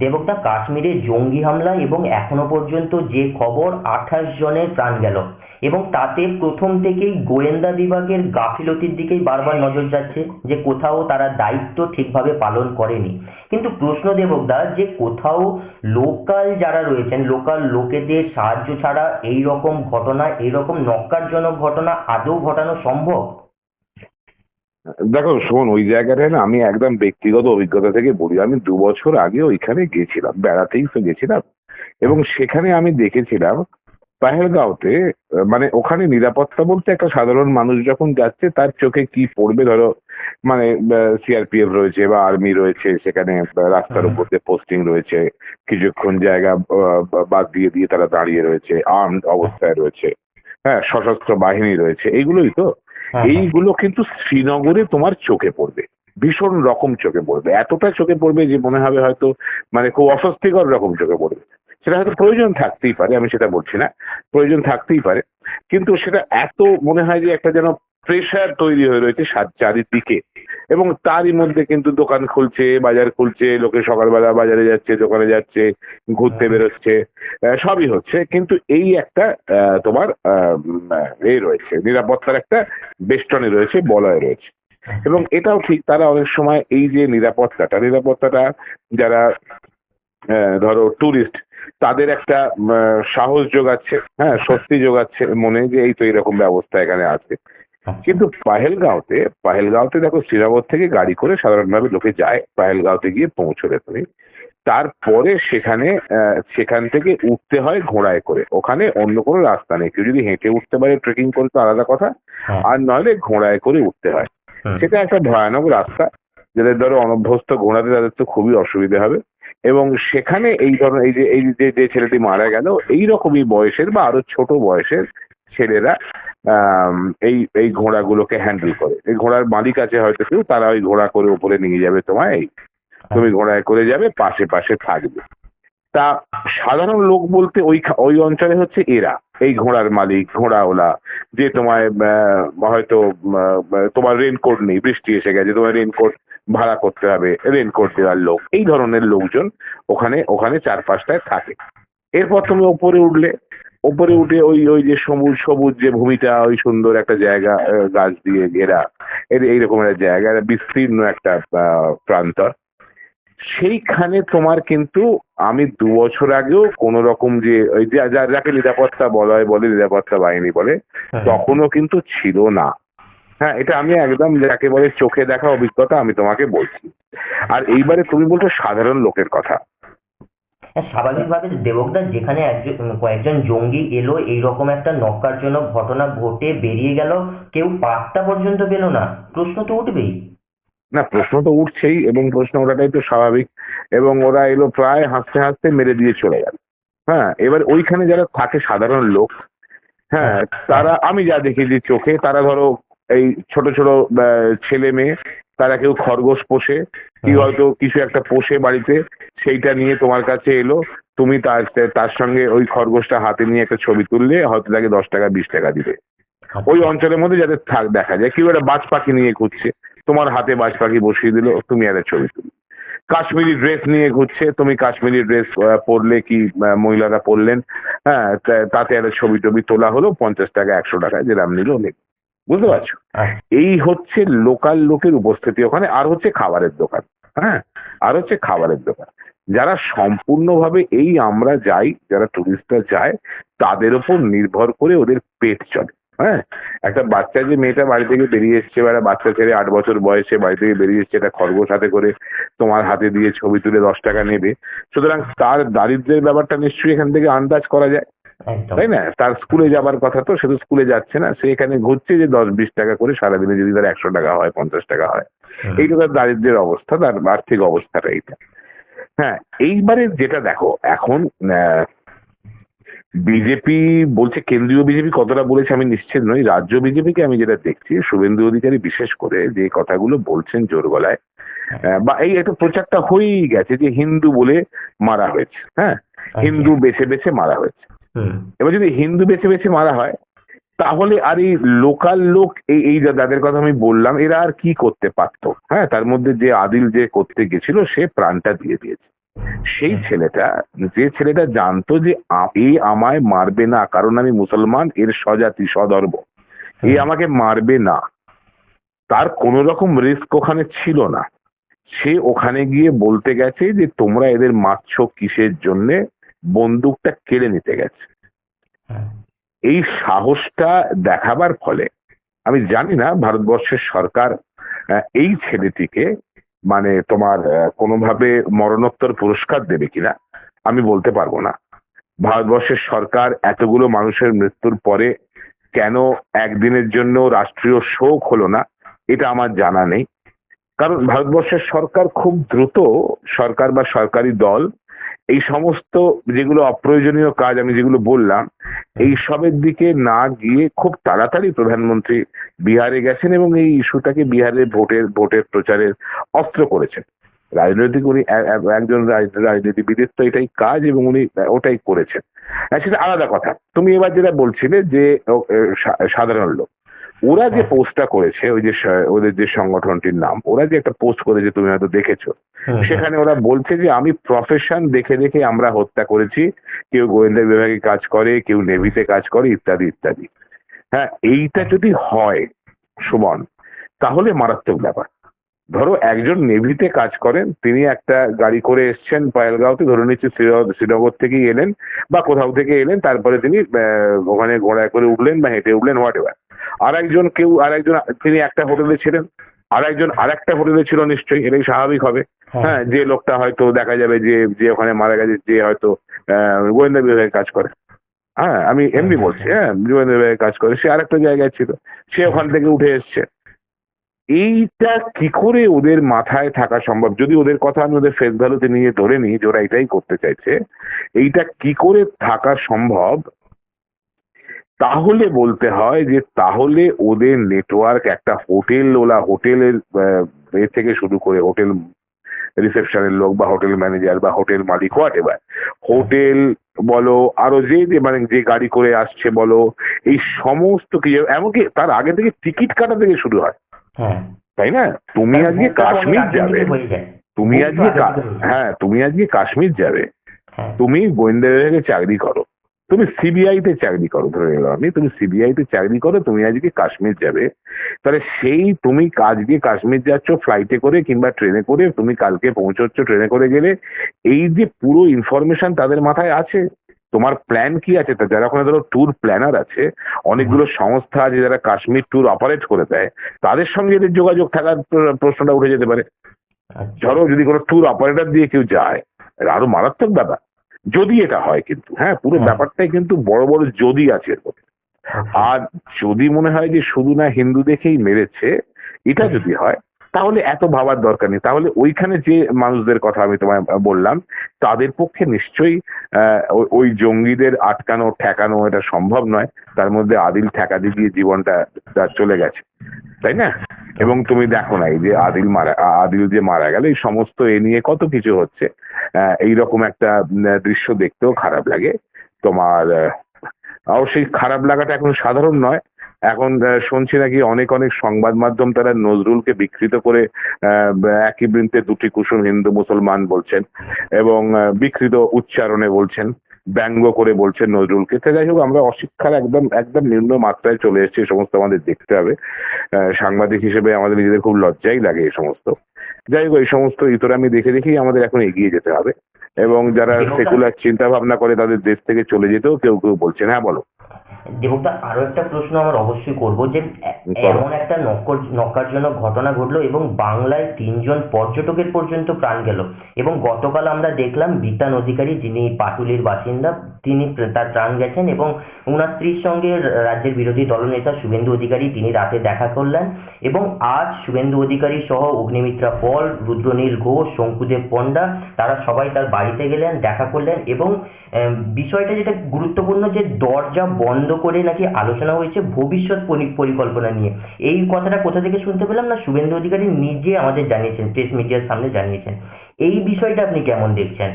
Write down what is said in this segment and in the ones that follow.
দেবকদা কাশ্মীরে জঙ্গি হামলা এবং এখনও পর্যন্ত যে খবর আঠাশ জনের প্রাণ গেল। এবং তাতে প্রথম থেকেই গোয়েন্দা বিভাগের গাফিলতির দিকেই বারবার নজর যাচ্ছে যে কোথাও তারা দায়িত্ব ঠিকভাবে পালন করেনি। কিন্তু প্রশ্ন দেবকদা, যে কোথাও লোকাল যারা রয়েছেন, লোকাল লোকেদের সাহায্য ছাড়া এই রকম ঘটনা এই রকম নক্কারজনক ঘটনা আদৌ ঘটানো সম্ভব? দেখো শোন ওই জায়গাটায় না আমি একদম ব্যক্তিগত অভিজ্ঞতা থেকে বলি। আমি দু বছর আগে ওইখানে গেছিলাম বেড়াতেই তো গেছিলাম। এবং সেখানে আমি দেখেছিলাম পাহেলগাঁওতে মানে ওখানে নিরাপত্তা বলতে একটা সাধারণ মানুষ যখন যাচ্ছে তার চোখে কি পড়বে? ধরো মানে সিআরপিএফ রয়েছে বা আর্মি রয়েছে সেখানে রাস্তার। উপর দিয়ে পোস্টিং রয়েছে। কিছুক্ষণ জায়গা বাদ দিয়ে দিয়ে তারা দাঁড়িয়ে রয়েছে আর্মড অবস্থায় রয়েছে। হ্যাঁ সশস্ত্র বাহিনী রয়েছে এইগুলোই তো। এইগুলো কিন্তু শ্রীনগরে তোমার চোখে পড়বে। ভীষণ রকম চোখে পড়বে। এতটা চোখে পড়বে যে মনে হবে হয়তো মানে খুব অস্বস্তিকর রকম চোখে পড়বে। সেটা হয়তো প্রয়োজন থাকতেই পারে, আমি সেটা বলছি না। প্রয়োজন থাকতেই পারে। কিন্তু সেটা এত মনে হয় যে একটা যেন প্রেশার তৈরি হয়ে রয়েছে চারিদিকে। এবং তারই মধ্যে কিন্তু দোকান খুলছে বাজার খুলছে লোকে সকালবেলা বাজারে যাচ্ছে দোকানে যাচ্ছে ঘুরতে বেরোচ্ছে আহ, সবই হচ্ছে। কিন্তু এই একটা তোমার উম, রয়েছে নিরাপত্তার একটা বেষ্টনী রয়েছে বলয় রয়েছে। এবং এটাও ঠিক তারা অনেক সময় এই যে নিরাপত্তাটা নিরাপত্তাটা যারা ধরো টুরিস্ট তাদের একটা সাহস যোগাচ্ছে হ্যাঁ স্বস্তি যোগাচ্ছে মনে যে এই তো এরকম ব্যবস্থা এখানে আছে। কিন্তু পাহেলগাঁওতে পাহেলগাঁওতে দেখো শ্রীনগর থেকে গাড়ি করে সাধারণভাবে লোকে যায় পাহেলগাঁওতে গিয়ে পৌঁছবে তুমি। তারপরে সেখানে সেখান থেকে উঠতে হয় ঘোড়ায় করে। ওখানে অন্য কোনো রাস্তা নেই। কেউ যদি হেঁটে উঠতে পারে ট্রেকিং করতে আলাদা কথা। হ্যাঁ, আর নইলে ঘোড়ায় করে উঠতে হয়। সেটা একটা ভয়ানক রাস্তা। যাদের ধরো অনভ্যস্ত ঘোড়াতে তাদের তো খুবই অসুবিধা হবে। এবং সেখানে এই ধরনের এই যে এই যে যে ছেলেটি মারা গেল এই রকমই বয়সের বা আরও ছোট বয়সের ছেলেরা এই এই ঘোড়াগুলোকে হ্যান্ডেল করে। এই ঘোড়ার মালিক আছে হয়তো কেউ, তারা ওই ঘোড়া করে উপরে নিয়ে যাবে তোমায়, এই তুমি ঘোড়ায় করে যাবে, পাশে পাশে থাকবে। তা সাধারণ লোক বলতে ওই ওই অঞ্চলে হচ্ছে এরা, এই ঘোড়ার মালিক, ঘোড়াওয়ালা, যে তোমায় হয়তো তোমার রেনকোট নেই, বৃষ্টি এসে গেছে তোমার রেনকোট ভাড়া করতে হবে রেনকোট দেওয়ার লোক, এই ধরনের লোকজন ওখানে ওখানে চার পাঁচটায় থাকে। এরপর তুমি ওপরে উঠলে ওপরে উঠে ওই ওই যে সবুজ সবুজ যে ভূমিটা ওই সুন্দর একটা জায়গা গাছ দিয়ে ঘেরা। এইরকম একটা জায়গা বিস্তীর্ণ একটা প্রান্তর। সেইখানে তোমার কিন্তু আমি দু বছর আগেও কোন রকম যে ওই যাকে নিরাপত্তা বলা হয় বলে নিরাপত্তা বাহিনী বলে হুম, তখনও কিন্তু ছিল না। হ্যাঁ এটা আমি একদম যাকে বলে চোখে দেখা অভিজ্ঞতা আমি তোমাকে বলছি। আর এইবারে তুমি বলছো সাধারণ লোকের কথা। হ্যাঁ, স্বাভাবিকভাবে দেবকদা যেখানে একজন কয়েকজন জঙ্গি এলো এইরকম একটা নক্কারজনক ঘটনা ঘটে বেরিয়ে গেল কেউ পাত্তা পর্যন্ত পেল না। প্রশ্ন তো উঠবেই। না প্রশ্ন তো উঠছেই এবং প্রশ্ন ওঠাটাই তো স্বাভাবিক এবং ওরা এলো প্রায় হাসতে হাসতে মেরে দিয়ে চলে গেল। হ্যাঁ এবার ওইখানে যারা থাকে সাধারণ লোক হ্যাঁ। তারা আমি যা দেখেছি চোখে তারা ধরো এই ছোট ছোট ছেলে মেয়ে তারা কেউ খরগোশ পোষে কি হয়তো কিছু একটা পোষে বাড়িতে সেইটা নিয়ে তোমার কাছে এলো তুমি তার তার সঙ্গে ওই খরগোশটা হাতে নিয়ে একটা ছবি তুললে হয়তো তাকে দশ টাকা বিশ টাকা দিবে। ওই অঞ্চলের মধ্যে যাতে থাক দেখা যায়। কেউ একটা বাজ পাখি নিয়ে ঘুরছে তোমার হাতে বাজ পাখি বসিয়ে দিল তুমি একটা ছবি তুলি। কাশ্মীরি ড্রেস নিয়ে ঘুরছে তুমি কাশ্মীরি ড্রেস পরলে কি মহিলারা পরলেন? হ্যাঁ তাতে একটা ছবি টবি তোলা হলো পঞ্চাশ টাকা একশো টাকা যেরাম নিল নিল বুঝতে পারছ? আচ্ছা, এই হচ্ছে লোকাল লোকের উপস্থিতি ওখানে আর হচ্ছে খাবারের দোকান হ্যাঁ? আর হচ্ছে খাবারের দোকান। যারা সম্পূর্ণভাবে এই আমরা যাই যারা টুরিস্টরা যায় তাদের উপর নির্ভর করে ওদের পেট চলে হ্যাঁ? একটা বাচ্চা যে মেয়েটা বাড়ি থেকে বেরিয়ে এসছে বা বাচ্চা ছেলে আট বছর বয়সে বাড়ি থেকে বেরিয়ে এসছে একটা খরগোশ হাতে করে তোমার হাতে দিয়ে ছবি তুলে দশ টাকা নেবে সুতরাং তার দারিদ্রের ব্যাপারটা নিশ্চয়ই এখান থেকে আন্দাজ করা যায়। তাই না? তার স্কুলে যাবার কথা তো সে তো স্কুলে যাচ্ছে না। সে এখানে ঘুরছে যে দশ বিশ টাকা করে সারাদিনে যদি তার একশো টাকা হয় পঞ্চাশ টাকা হয়। এইটা তার দারিদ্র্যের অবস্থা তার আর্থিক অবস্থাটা এইটা। হ্যাঁ এইবারে যেটা দেখো এখন বিজেপি বলছে কেন্দ্রীয় বিজেপি কতটা বলেছে আমি নিশ্চিত নই। রাজ্য বিজেপিকে আমি যেটা দেখছি শুভেন্দু অধিকারী বিশেষ করে যে কথাগুলো বলছেন জোর গলায় আহ, বা এই একটা প্রচারটা হয়েই গেছে যে হিন্দু বলে মারা হয়েছে। হ্যাঁ হিন্দু বেছে বেছে মারা হয়েছে। এবার যদি হিন্দু বেছে বেছে মারা হয় তাহলে আর এই লোকাল লোক এই এই যাদের কথা আমি বললাম এরা আর কি করতে পারতো? হ্যাঁ তার মধ্যে যে আদিল যে করতে গেছিল সে প্রাণটা দিয়ে দিয়েছে। সেই ছেলেটা যে ছেলেটা জানতো যে আ- এ আমায় মারবে না কারণ আমি মুসলমান এর স্বজাতি স্বধর্ম। এ আমাকে মারবে না। তার কোন রকম রিস্ক ওখানে ছিল না। সে ওখানে গিয়ে বলতে গেছে যে তোমরা এদের মারছো কিসের জন্যে? বন্দুকটা কেড়ে নিতে গেছে। হ্যাঁ, এই সাহসটা দেখাবার ফলে আমি জানি না ভারতবর্ষের সরকার এই ছেলেটিকে মানে তোমার কোনোভাবে মরণোত্তর পুরস্কার দেবে কিনা আমি বলতে পারব না। ভারতবর্ষের সরকার এতগুলো মানুষের মৃত্যুর পরে কেন একদিনের জন্য রাষ্ট্রীয় শোক হলো না এটা আমার জানা নেই। কারণ ভারতবর্ষের সরকার খুব দ্রুত সরকার বা সরকারি দল এই সমস্ত যেগুলো অপ্রয়োজনীয় কাজ আমি যেগুলো বললাম, এই সবের দিকে না গিয়ে খুব তাড়াতাড়ি প্রধানমন্ত্রী বিহারে গেছেন এবং এই ইস্যুটাকে বিহারে ভোটের ভোটের প্রচারের অস্ত্র করেছেন। রাজনৈতিক উনি একজন রাজ- রাজনীতিবিদের তো এটাই কাজ এবং উনি ওটাই করেছেন। সেটা আলাদা কথা। তুমি এবার যেটা বলছিলে যে সাধারণ লোক। ওরা যে পোস্টটা করেছে ওই যে ওদের যে সংগঠনটির নাম ওরা যে একটা পোস্ট করেছে তুমি হয়তো দেখেছ। সেখানে ওরা বলছে যে আমি প্রফেশন দেখে দেখে আমরা হত্যা করেছি। কেউ গোয়েন্দা বিভাগে কাজ করে কেউ নেভিতে কাজ করে ইত্যাদি ইত্যাদি। হ্যাঁ এইটা যদি হয় সুমন তাহলে মারাত্মক ব্যাপার। ধরো একজন নেভিতে কাজ করেন তিনি একটা গাড়ি করে এসছেন পায়েলগাঁওতে ধরে নিচ্ছি শ্রীনগর থেকেই এলেন বা কোথাও থেকে এলেন তারপরে তিনি ওখানে ঘোড়ায় করে উঠলেন বা হেঁটে উঠলেন হোয়াট এভার আর একজন কেউ আর একজন তিনি একটা হোটেলে ছিলেন আর একজন আর একটা হোটেলে ছিল নিশ্চয়ই এটাই স্বাভাবিক হবে। হ্যাঁ, হ্যাঁ যে লোকটা হয়তো দেখা যাবে যে যে ওখানে মারা গেছে যে হয়তো আহ, গোয়েন্দা বিভাগে কাজ করে। হ্যাঁ আমি এমনি বলছি হ্যাঁ। গোয়েন্দা বিভাগে কাজ করে সে আর একটা জায়গায় ছিল সে ওখান থেকে উঠে এসছে। এইটা কি করে ওদের মাথায় থাকা সম্ভব? যদি ওদের কথা আমি ওদের ফেস ভ্যালুতে নিয়ে ধরে নিই যে ওরা এটাই করতে চাইছে এইটা কি করে থাকা সম্ভব? তাহলে বলতে হয় যে তাহলে ওদের নেটওয়ার্ক একটা হোটেল ওলা হোটেলের এ থেকে শুরু করে হোটেল রিসেপশনের লোক বা হোটেল ম্যানেজার বা হোটেল মালিক হোয়াট এবার হোটেল বলো আরও যে যে মানে যে গাড়ি করে আসছে বলো এই সমস্ত কিছু এমনকি তার আগে থেকে টিকিট কাটা থেকে শুরু হয়। হ্যাঁ। তাই না? তুমি আজকে ভোটটা তো অনেক কাশ্মীর যাবে। হয়ে। তুমি আজকে হয়ে। হ্যাঁ তুমি আজকে কাশ্মীর যাবে। হ্যাঁ, তুমি গোয়েন্দা বিভাগে চাকরি করো। তুমি সিবিআই তে চাকরি করো ধরে নিলাম আমি তুমি সিবিআই তে চাকরি করো তুমি আজকে কাশ্মীর যাবে। তাহলে সেই তুমি কাজ আজকে কাশ্মীর যাচ্ছ ফ্লাইটে করে কিংবা ট্রেনে করে তুমি কালকে পৌঁছচ্ছ ট্রেনে করে গেলে এই যে পুরো ইনফরমেশন তাদের মাথায় আছে। তোমার প্ল্যান কি আছে? তা যারা ওখানে ধরো ট্যুর প্ল্যানার আছে অনেকগুলো সংস্থা আছে যারা কাশ্মীর ট্যুর অপারেট করে দেয় তাদের সঙ্গে এদের যোগাযোগ থাকার প্র- প্রশ্নটা উঠে যেতে পারে। আচ্ছা। ধরো যদি কোনো ট্যুর অপারেটর দিয়ে কেউ যায় আরও মারাত্মক ব্যাপার। যদি এটা হয় কিন্তু হ্যাঁ পুরো হ্যাঁ। ব্যাপারটাই কিন্তু বড় বড় যদি আছে এর মধ্যে। আর যদি মনে হয় যে শুধু না হিন্দু দেখেই মেরেছে এটা যদি হয় তাহলে এত ভাবার দরকার নেই। তাহলে ওইখানে যে মানুষদের কথা আমি তোমায় বললাম তাদের পক্ষে নিশ্চয়ই আহ, ওই- ওই জঙ্গিদের আটকানো ঠেকানো এটা সম্ভব নয়। তার মধ্যে আদিল ঠেকাতে গিয়ে জীবনটা তার চলে গেছে। তাই না? এবং তুমি দেখো না, এই যে আদিল মারা আদিল যে মারা গেল, এই সমস্ত এ নিয়ে কত কিছু হচ্ছে। এইরকম একটা দৃশ্য দেখতেও খারাপ লাগে। তোমার অবশ্যই খারাপ লাগাটা এখন সাধারণ নয়। এখন শুনছি নাকি অনেক অনেক সংবাদ মাধ্যম তারা নজরুলকে বিকৃত করে একই বৃন্তে দুটি কুসুম হিন্দু মুসলমান বলছেন এবং বিকৃত উচ্চারণে বলছেন। ব্যঙ্গ করে বলছে নজরুলকে। তো যাই হোক, আমরা অশিক্ষার একদম একদম নিম্ন মাত্রায় চলে এসেছি সমস্ত আমাদের দেখতে হবে। সাংবাদিক হিসেবে আমাদের নিজেদের খুব লজ্জাই লাগে এই সমস্ত। যাই হোক এই সমস্ত ইতরামি দেখে দেখেই আমাদের এখন এগিয়ে যেতে হবে। এবং যারা সেকুলার চিন্তা ভাবনা করে তাদের দেশ থেকে চলে যেতেও কেউ কেউ বলছেন। হ্যাঁ বলো। আরও একটা প্রশ্ন আমার অবশ্যই করব যে এমন একটা নক্কর নক্কারজনক ঘটনা ঘটলো এবং বাংলায় তিনজন পর্যটকের পর্যন্ত প্রাণ গেল। এবং গতকাল আমরা দেখলাম বিতান অধিকারী যিনি পাটুলির বাসিন্দা তিনি তার প্রাণ গেছেন এবং ওনার স্ত্রীর সঙ্গে রাজ্যের বিরোধী দলনেতা শুভেন্দু অধিকারী তিনি রাতে দেখা করলেন। এবং আজ শুভেন্দু অধিকারী সহ অগ্নিমিত্রা পল রুদ্রনীল ঘোষ, শঙ্কুদেব পণ্ডা, তারা সবাই তার বাড়িতে গেলেন, দেখা করলেন এবং বিষয়টা যেটা গুরুত্বপূর্ণ যে দরজা বন্ধ করে নাকি আলোচনা হয়েছে ভবিষ্যৎ পরিকল্পনা নিয়ে। এই কথাটা কোথা থেকে শুনতে পেলাম না? শুভেন্দু অধিকারী নিজে আমাদের জানিয়েছেন, প্রেস মিডিয়ার সামনে জানিয়েছেন। এই বিষয়টা আপনি কেমন দেখছেন?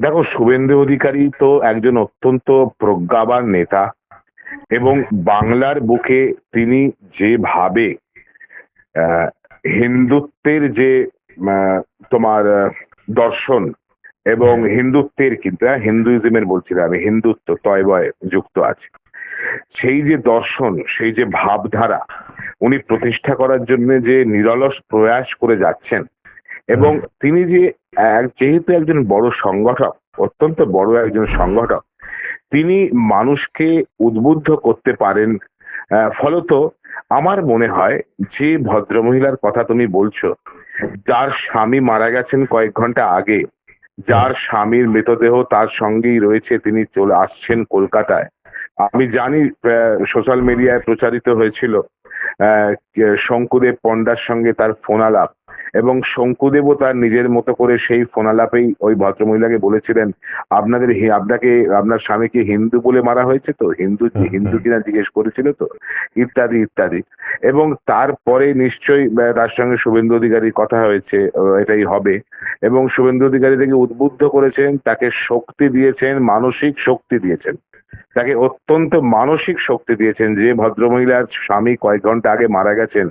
দেখো, শুভেন্দু অধিকারী তো একজন অত্যন্ত প্রজ্ঞাবান নেতা এবং বাংলার বুকে তিনি যেভাবে হিন্দুত্বের যে তোমার দর্শন এবং হিন্দুত্বের কিন্তু হ্যাঁ, হিন্দুইজমের বলছিলাম আমি হিন্দুত্ব তয় বয় যুক্ত আছে। সেই যে দর্শন সেই যে ভাবধারা উনি প্রতিষ্ঠা করার জন্য যে নিরলস প্রয়াস করে যাচ্ছেন এবং তিনি যে এক- যেহেতু একজন বড় সংগঠক অত্যন্ত বড় একজন সংগঠক তিনি মানুষকে উদ্বুদ্ধ করতে পারেন আহ, ফলত আমার মনে হয় যে ভদ্রমহিলার কথা তুমি বলছো, যার স্বামী মারা গেছেন কয়েক ঘণ্টা আগে, যার স্বামীর মৃতদেহ তার সঙ্গেই রয়েছে, তিনি চলে আসছেন কলকাতায়। আমি জানি সোশ্যাল মিডিয়ায় প্রচারিত হয়েছিল শঙ্কুদেব পণ্ডার সঙ্গে তার ফোনালাপ। এবং শঙ্কুদেবও তার নিজের মতো করে সেই ফোনালাপেই ওই ভদ্রমহিলাকে বলেছিলেন আপনাদের আপনাকে আপনার স্বামীকে হিন্দু বলে মারা হয়েছে তো? হিন্দু। হিন্দু কিনা জিজ্ঞেস করেছিল তো? ইত্যাদি ইত্যাদি। এবং তারপরে নিশ্চয়ই তার সঙ্গে শুভেন্দু অধিকারীর কথা হয়েছে এটাই হবে। এবং শুভেন্দু অধিকারী থেকে উদ্বুদ্ধ করেছেন তাকে শক্তি দিয়েছেন মানসিক শক্তি দিয়েছেন। তাকে অত্যন্ত মানসিক শক্তি দিয়েছেন যে ভদ্রমহিলার স্বামী কয়েক ঘণ্টা আগে মারা গেছেন।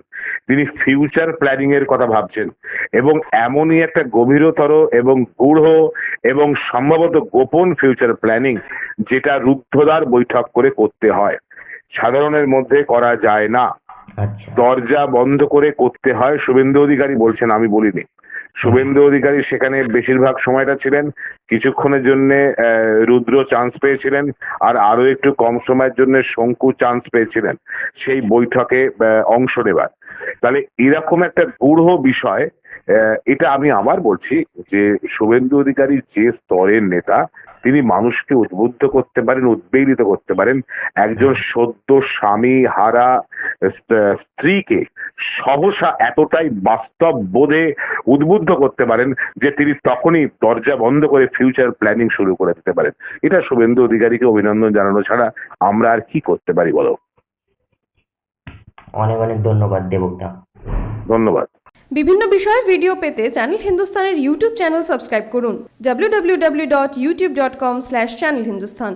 তিনি ফিউচার প্ল্যানিং এর কথা ভাবছেন। এবং এমনই একটা গভীরতর এবং গূঢ় এবং সম্ভবত গোপন ফিউচার প্ল্যানিং যেটা রুদ্ধদ্বার বৈঠক করে করতে হয়। সাধারণের মধ্যে করা যায় না। আচ্ছা। দরজা বন্ধ করে করতে হয় শুভেন্দু অধিকারী বলছেন আমি বলিনি। শুভেন্দু অধিকারী সেখানে বেশিরভাগ সময়টা ছিলেন কিছুক্ষণের জন্য রুদ্র চান্স পেয়েছিলেন আর আরও একটু কম সময়ের জন্য শঙ্কু চান্স পেয়েছিলেন। সেই বৈঠকে অংশ নেবার। তাহলে এরকম একটা গূঢ় বিষয় এটা আমি আবার বলছি যে শুভেন্দু অধিকারী যে স্তরের নেতা, তিনি মানুষকে উদ্বুদ্ধ করতে পারেন, উদ্বেলিত করতে পারেন। একজন সদ্য স্বামী হারা স্ত্রীকে সহসা এতটাই বাস্তব বোধে উদ্বুদ্ধ করতে পারেন যে তিনি তখনই দরজা বন্ধ করে ফিউচার প্ল্যানিং শুরু করে দিতে পারেন। এটা শুভেন্দু অধিকারীকে অভিনন্দন জানানো ছাড়া আমরা আর কি করতে পারি বলো? অনেক অনেক ধন্যবাদ দেবকদা ধন্যবাদ। বিভিন্ন বিষয়ে ভিডিও পেতে চ্যানেল হিন্দুস্তানের ইউটিউব চ্যানেল সাবস্ক্রাইব করুন। www.youtube.com/channelhindustan